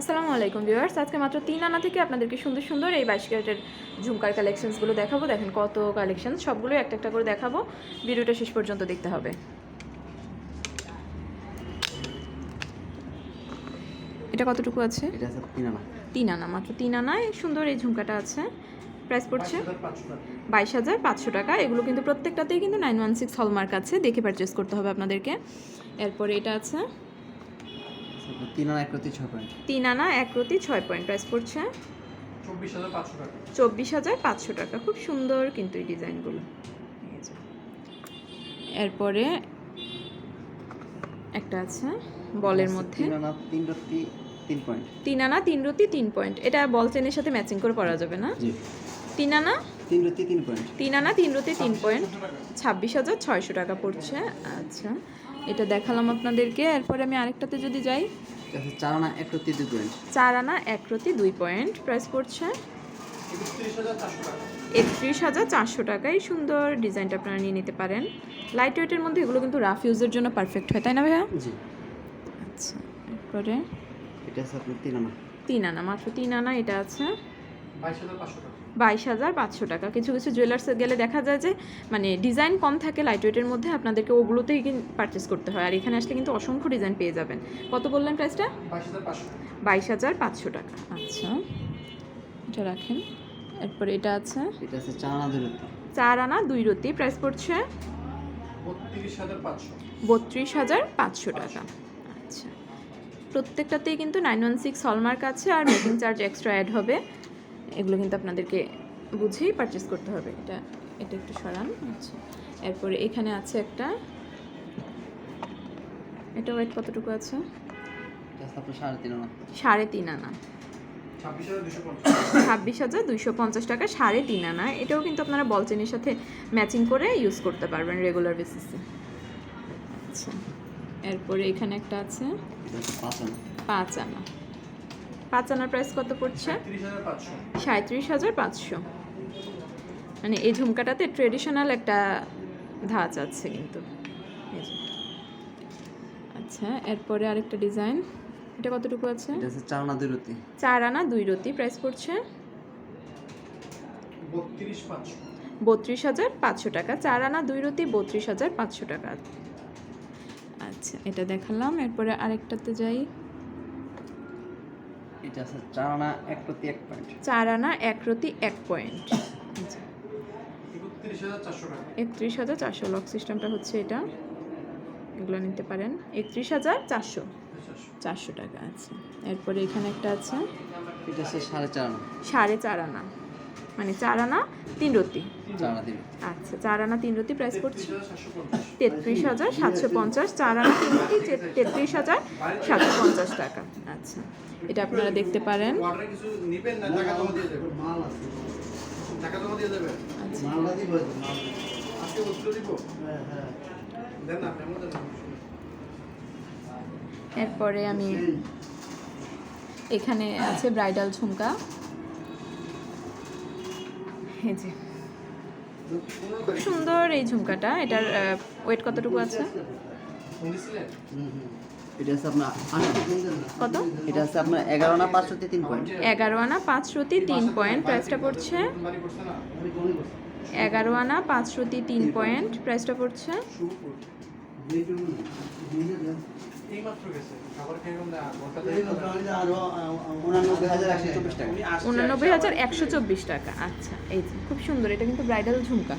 আসসালামু আলাইকুম ভিউয়ার্স। আজকে মাত্র তিন আনা থেকে আপনাদেরকে সুন্দর সুন্দর এই বাইশ ক্যারেটের ঝুমকার কালেকশনসগুলো দেখাবো। দেখেন কত কালেকশন সবগুলো একটা একটা করে দেখাবো। ভিডিওটা শেষ পর্যন্ত দেখতে হবে। এটা কতটুকু আছে? তিন আনা। মাত্র তিন আনায় সুন্দর এই ঝুমকাটা আছে। প্রাইস পড়ছে বাইশ হাজার পাঁচশো টাকা। এগুলো কিন্তু প্রত্যেকটাতেই কিন্তু নাইন ওয়ান সিক্স হলমার্ক আছে। দেখে পারচেস করতে হবে আপনাদেরকে। এরপরে এটা আছে। তিন আনা এক রতি ছয় পয়েন্ট তিন আনা এক রতি ছয় পয়েন্ট প্রাইস পড়ছে। চব্বিশ হাজার পাঁচশো টাকা। চব্বিশ হাজার পাঁচশো টাকা। খুব সুন্দর কিন্তু এই ডিজাইনগুলো। এরপরে একটা আছে বলের মধ্যে। তিন আনা তিন রতি তিন পয়েন্ট তিন আনা তিন রতি তিন পয়েন্ট এটা বল চেনের সাথে ম্যাচিং করে পরা যাবে না? তিন আনা তিন রতি তিন পয়েন্ট তিন আনা তিন রতি তিন পয়েন্ট ছাব্বিশ হাজার ছয়শো টাকা পড়ছে। আচ্ছা। এটা দেখালাম আপনাদেরকে। এরপরে আমি আরেকটাতে যদি যাই। চার আনা এক রতি দুই পয়েন্ট চার আনা এক রতি দুই পয়েন্ট প্রাইস পড়ছে একত্রিশ হাজার চারশো টাকা। একত্রিশ হাজার চারশো টাকায় সুন্দর ডিজাইনটা আপনারা নিয়ে নিতে পারেন। লাইট ওয়েটের মধ্যে এগুলো কিন্তু রাফ ইউজের জন্য পারফেক্ট হয় তাই না ভাইয়া? জি। আচ্ছা এরপরে? এটা আছে আপনার তিন আনা। তিন আনা মাত্র তিন আনা এটা আছে। বাইশ হাজার পাঁচশো টাকা। বাইশ হাজার পাঁচশো টাকা। কিছু কিছু জুয়েলার্সে গেলে দেখা যায় যে মানে ডিজাইন কম থাকে লাইট ওয়েটের মধ্যে আপনাদেরকে ওগুলোতেই কিন্তু পারচেস করতে হয়। আর এখানে আসলে কিন্তু অসংখ্য ডিজাইন পেয়ে যাবেন। কত বললেন প্রাইসটা বাইশ হাজার পাঁচশো। টাকা। আচ্ছা। এটা রাখেন। এরপরে এটা আছে? এটা আছে চার আনা দুই রতি। চার আনা দুই রতি। প্রাইস পড়ছে? বত্রিশ হাজার পাঁচশো। বত্রিশ হাজার পাঁচশো টাকা। আচ্ছা। প্রত্যেকটাতেই কিন্তু নাইন ওয়ান সিক্স হলমার্ক আছে আর মেকিং চার্জ এক্সট্রা অ্যাড হবে। এগুলো কিন্তু আপনাদেরকে বুঝেই পারচেস করতে হবে। এটা এটা একটু সরান। আচ্ছা। এরপরে এখানে আছে একটা এটা ওয়েট কতটুকু আছে? সাড়ে তিন আনা। ছাব্বিশ হাজার দুশো পঞ্চাশ দুইশো পঞ্চাশ টাকা সাড়ে তিন আনা। এটাও কিন্তু আপনারা বল চেনের সাথে ম্যাচিং করে ইউজ করতে পারবেন রেগুলার বেসিসে আচ্ছা। এরপরে এখানে একটা আছে। পাঁচ আনা। পাঁচ আনা পাঁচ আনার প্রাইস কত পড়ছে? সাঁত্রিশ হাজার পাঁচশো। মানে এই ঝুমকাটাতে ট্রেডিশনাল একটা ধাঁচ আছে কিন্তু। আচ্ছা এরপরে আরেকটা ডিজাইন এটা কতটুকু আছে? চার আনা দুই রতি। চার আনা দুই রতি প্রাইস পড়ছে? বত্রিশ হাজার পাঁচশো টাকা। চার আনা দুই রতি বত্রিশ হাজার পাঁচশো টাকা। আচ্ছা এটা দেখালাম। এরপরে আরেকটাতে যাই। এটা আছে চার আনা এক রতি এক পয়েন্ট চার আনা এক রতি এক পয়েন্ট একত্রিশ হাজার চারশো লক সিস্টেমটা হচ্ছে এটা। এগুলো নিতে পারেন। একত্রিশ হাজার চারশো। চারশো টাকা আছে। এরপরে এখানে একটা আছে। এটা আছে সাড়ে চার আনা সাড়ে চার আনা মানে চার আনা তিন রতি। আচ্ছা চার আনা তিন রতি প্রাইস পড়ছে তেত্রিশ হাজার সাতশো পঞ্চাশ। চার আনা তিন রতি তেত্রিশ হাজার সাতশো পঞ্চাশ টাকা। আচ্ছা। এটা আপনারা দেখতে পারেন। আচ্ছা। আমাদের দেন। এরপরে আমি এখানে আছে ব্রাইডাল ঝুমকা। এই যে। খুব সুন্দর এই ঝুমকাটা। এটার ওয়েট কতটুকু আছে? এটা আছে আপনার কত? এটা আছে আপনার এগারো আনা পাঁচ রতি তিন পয়েন্ট। এগারো আনা পাঁচ রতি তিন পয়েন্ট প্রাইসটা পড়ছে? এগারো আনা পাঁচ রতি তিন পয়েন্ট প্রাইসটা পড়ছে? উনানব্বই হাজার একশো চব্বিশ টাকা। আচ্ছা এই খুব সুন্দর এটা কিন্তু ব্রাইডাল ঝুমকা।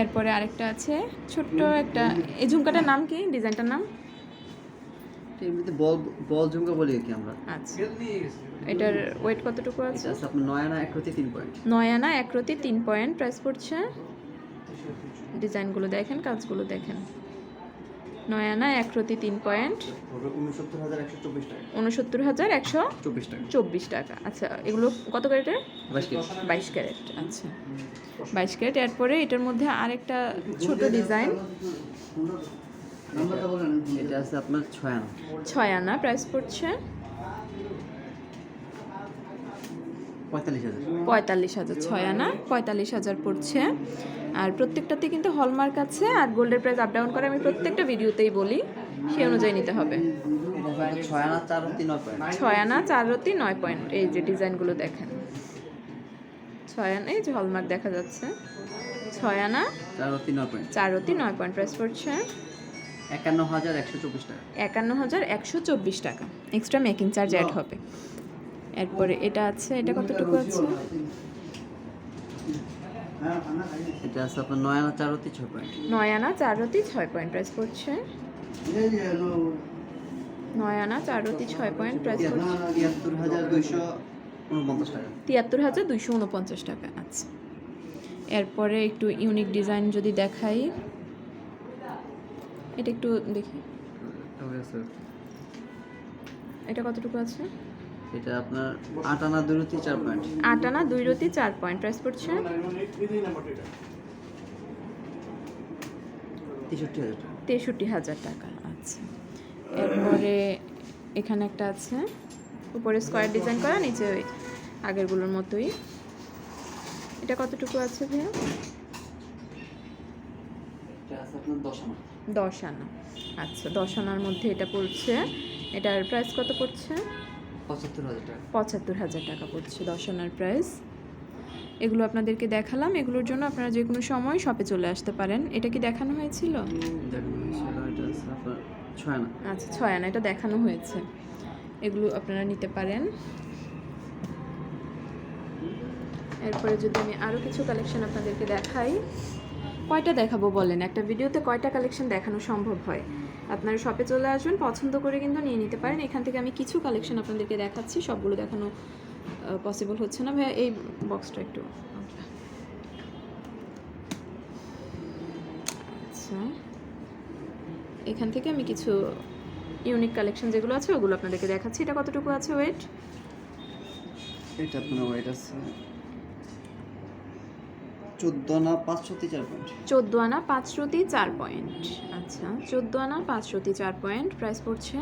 এরপরে আরেকটা আছে ছোট্ট একটা এই ঝুমকাটার নাম কি? ডিজাইনটার নাম? এমনিতে বল বল ঝুমকা বলি কি আমরা। আচ্ছা। বেল নিয়ে গেছে এটার ওয়েট কতটুকু আছে? আপনার নয় একরতি এক তিন পয়েন্ট নয়ানা একরতি এক রতি তিন পয়েন্ট প্রাইস পড়ছে? ডিজাইনগুলো দেখেন কাজগুলো দেখেন। নয় আনা এক রতি তিন পয়েন্ট। উনসত্তর হাজার একশো চব্বিশ টাকা। আচ্ছা এগুলো কত ক্যারেটের? বাইশ বাইশ ক্যারেট আচ্ছা। বাইশ ক্যারেট এরপরে এটার মধ্যে আর একটা ছোট ডিজাইন। এটা আছে আপনার ছয় আনা ছয় আনা প্রাইস পড়ছে পঁয়তাল্লিশ হাজার। ছয় আনা পঁয়তাল্লিশ হাজার পড়ছে। আর প্রত্যেকটাতে কিন্তু হলমার্ক আছে আর গোল্ডের প্রাইস আপ ডাউন করে আমি প্রত্যেকটা ভিডিওতেই বলি সেই অনুযায়ী নিতে হবে। ছয় আনা চার রতি নয় পয়েন্ট। এই যে ডিজাইনগুলো দেখেন। ছয় আনা এই যে হলমার্ক দেখা যাচ্ছে। ছয় আনা চার রতি নয় পয়েন্ট। প্রাইস পড়ছে। একান্ন হাজার একশো চব্বিশ টাকা। একান্ন হাজার একশো চব্বিশ টাকা। এক্সট্রা মেকিং চার্জ অ্যাড হবে। এরপরে এটা আছে এটা কতটুকু আছে? হ্যাঁ এটা আছে আপনার নয় আনা চার রতি ছয় পয়েন্ট। নয় আনা চার রতি ছয় পয়েন্ট প্রাইস পড়ছে। যে নয় আনা চার রতি ছয় পয়েন্ট প্রাইস পড়ছে। তিয়াত্তর হাজার দুইশো উনপঞ্চাশ টাকা তিয়াত্তর হাজার দুইশো উনপঞ্চাশ টাকা আচ্ছা। এরপরে একটু ইউনিক ডিজাইন যদি দেখাই। এটা একটু দেখি। এটা কতটুকু আছে? এটা আপনার আট আনা দুই রতি চার পয়েন্ট আট আনা দুই রতি চার পয়েন্ট প্রাইস পড়ছে? তেষট্টি হাজার টাকা। তেষট্টি হাজার টাকা আচ্ছা। এরপরে এখানে একটা আছে। উপরে স্কোয়ার ডিজাইন করা নিচে ওই আগেরগুলোর মতোই। এটা কতটুকু আছে ভাইয়া? দশ আনা। আচ্ছা দশ আনার মধ্যে এটা পড়ছে। এটার প্রাইস কত পড়ছে? পঁচাত্তর হাজার টাকা। পড়ছে দশ আনার প্রাইস। এগুলো আপনাদেরকে দেখালাম। এগুলোর জন্য আপনারা যে কোনো সময় শপে চলে আসতে পারেন। এটা কি দেখানো হয়েছিল? আচ্ছা ছয় আনা এটা দেখানো হয়েছে। এগুলো আপনারা নিতে পারেন। এরপরে যদি আমি আরও কিছু কালেকশন আপনাদেরকে দেখাই। কয়টা দেখাবো বলেন? একটা ভিডিওতে কয়টা কালেকশন দেখানো সম্ভব হয়? আপনারা শপে চলে আসবেন, পছন্দ করে কিন্তু নিয়ে নিতে পারেন। এখান থেকে আমি কিছু কালেকশন আপনাদেরকে দেখাচ্ছি, সবগুলো দেখানো পসিবল হচ্ছে না। ভাইয়া, এই বক্সটা একটু আচ্ছা। এখান থেকে আমি কিছু ইউনিক কালেকশন যেগুলো আছে, ওগুলো আপনাদেরকে দেখাচ্ছি। এটা কতটুকু আছে ওয়েট এটা আপনার ওয়েট আছে চোদ্দ আনা পাঁচশোতে চার পয়েন্ট চোদ্দ আনা পাঁচশোতি চার পয়েন্ট আচ্ছা চোদ্দ আনা পাঁচশোতি চার পয়েন্ট প্রাইস পড়ছে?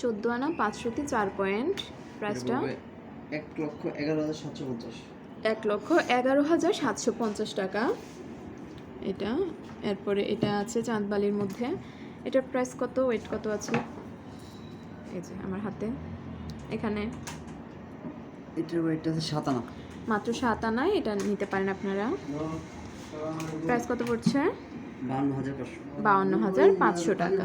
চোদ্দ আনা পাঁচশোতি চার পয়েন্ট প্রাইসটা এক লক্ষ এগারো হাজার সাতশো পঞ্চাশ। এক লক্ষ এগারো হাজার সাতশো পঞ্চাশ টাকা। এটা এরপরে এটা আছে চাঁদবালির মধ্যে। এটার প্রাইস কত? ওয়েট কত আছে? এই যে আমার হাতে। এখানে এটার ওয়েট আছে সাত আনা মাত্র সাত আনায় এটা নিতে পারেন আপনারা। প্রাইস কত পড়ছে? বাউন্ন হাজার পাঁচশো। টাকা।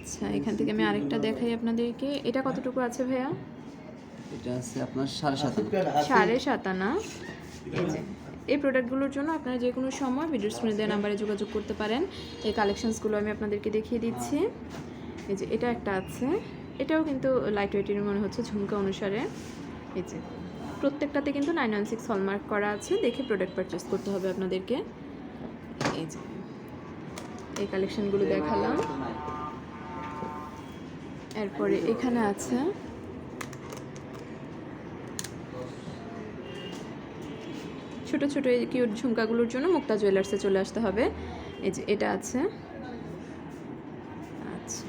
আচ্ছা এখান থেকে আমি আরেকটা দেখাই আপনাদেরকে। এটা কতটুকু আছে ভাইয়া? এটা আছে আপনার সাড়ে সাত সাড়ে সাত আনা এই যে এই প্রোডাক্টগুলোর জন্য আপনারা যে কোনো সময় ভিডিও স্ক্রিনে দেওয়া নাম্বারে যোগাযোগ করতে পারেন। এই কালেকশনসগুলো আমি আপনাদেরকে দেখিয়ে দিচ্ছি। এই যে এটা একটা আছে। এটাও কিন্তু লাইট ওয়েটের মনে হচ্ছে ঝুমকা অনুসারে। এই যে, প্রত্যেকটাতে কিন্তু নাইন ওয়ান সিক্স হলমার্ক করা আছে। দেখে প্রোডাক্ট পারচেস করতে হবে আপনাদেরকে। এই যে, এই কালেকশনগুলো দেখালাম। এরপরে এখানে আছে, ছোট ছোট এই কিউট ঝুমকাগুলোর জন্য মুক্তা জুয়েলার্সে চলে আসতে হবে। এই যে, এটা আছে। আচ্ছা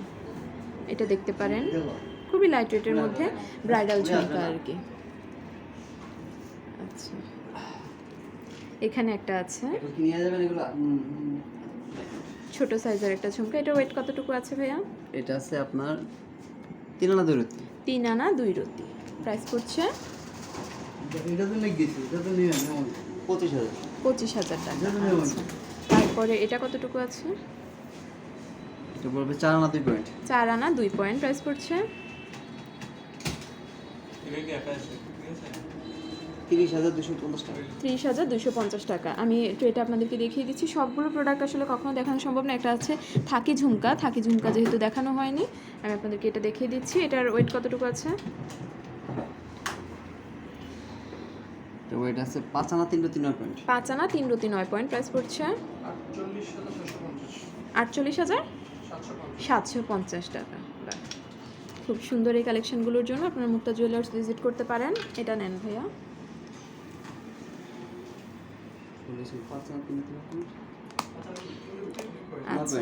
এটা দেখতে পারেন। খুবই লাইট ওয়েটের মধ্যে ব্রাইডাল ঝুমকা আর কি আচ্ছা এখানে একটা আছে। এগুলো কি নিয়ে যাবেন এগুলো? ছোট সাইজের একটা ঝুমকা। এটা ওয়েট কতটুকু আছে ভাইয়া? এটা আছে আপনার তিন আনা দুই রুটি। তিন আনা দুই রুটি। প্রাইস পড়ছে? এটা তো গেছি এটা তো নিয়ে পঁচিশ হাজার। পঁচিশ হাজার টাকা আচ্ছা। তারপরে এটা কতটুকু আছে? এটা বলবে চার আনা দুই পয়েন্ট চার আনা দুই পয়েন্ট প্রাইস পড়ছে? তিরিশ হাজার দুশো পঞ্চাশ টাকা। ত্রিশ হাজার দুশো পঞ্চাশ টাকা। আমি ট্রেটা আপনাদেরকে দেখিয়ে দিচ্ছি। সবগুলো প্রোডাক্ট আসলে কখনো দেখানো সম্ভব না। একটা আছে থাকি ঝুমকা। থাকি ঝুমকা যেহেতু দেখানো হয়নি আমি আপনাদেরকে এটা দেখিয়ে দিচ্ছি। এটার ওয়েট কতটুকু আছে? এটা ওয়েট আছে পাঁচ আনা তিন রতি নয় পয়েন্ট। পাঁচ আনা তিন রতি নয় পয়েন্ট। প্রাইস পড়ছে? আটচল্লিশ হাজার সাতশো পঞ্চাশ টাকা। খুব সুন্দর এই কালেকশনগুলোর জন্য। আপনারা মুক্তা জুয়েলার্স ভিজিট করতে পারেন। এটা নেন ভাইয়া বলেছি পাঁচ আনা তিন রতি নয় পয়েন্ট নয় আচ্ছা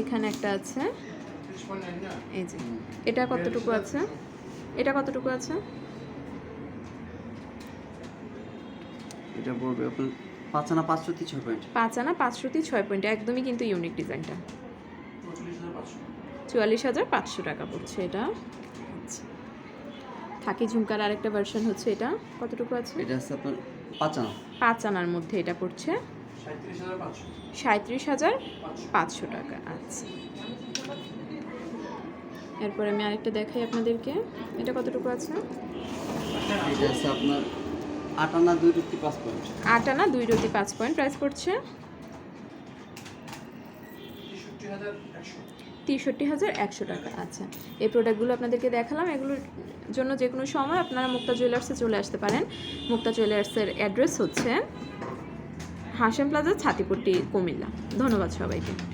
এখানে একটা আছে। এই যে এটা কতটুকু আছে? এটা কতটুকু আছে? এটা পড়বে আপনার পাঁচ আনা পাঁচশোতে ছয় পয়েন্ট। পাঁচ আনা পাঁচশোটি ছয় পয়েন্ট একদমই কিন্তু ইউনিক ডিজাইনটা পাঁচশো। চুয়াল্লিশ হাজার পাঁচশো টাকা পড়ছে এটা। আচ্ছা। থাকি ঝুমকার আরেকটা ভার্সন হচ্ছে এটা। কতটুকু আছে? এটা হচ্ছে আপনার পাঁচ আনা। আনার মধ্যে এটা পড়ছে সাঁত্রিশ হাজার পাঁচশো। টাকা আচ্ছা। এরপর আমি আরেকটা দেখাই আপনাদেরকে। এটা কতটুকু আছে? আপনার আট আনা দুই রুটি পাঁচ পয়েন্ট। আট দুই রতি পাঁচ পয়েন্ট। প্রাইস পড়ছে? একশো হাজার একশো টাকা। আচ্ছা এই প্রোডাক্টগুলো আপনাদেরকে দেখালাম। এগুলোর জন্য যে কোনো সময় আপনারা মুক্তা জুয়েলার্সে চলে আসতে পারেন। মুক্তা জুয়েলার্সের অ্যাড্রেস হচ্ছে হাসেম প্লাজা ছাতিপট্টি, কুমিল্লা। ধন্যবাদ সবাইকে।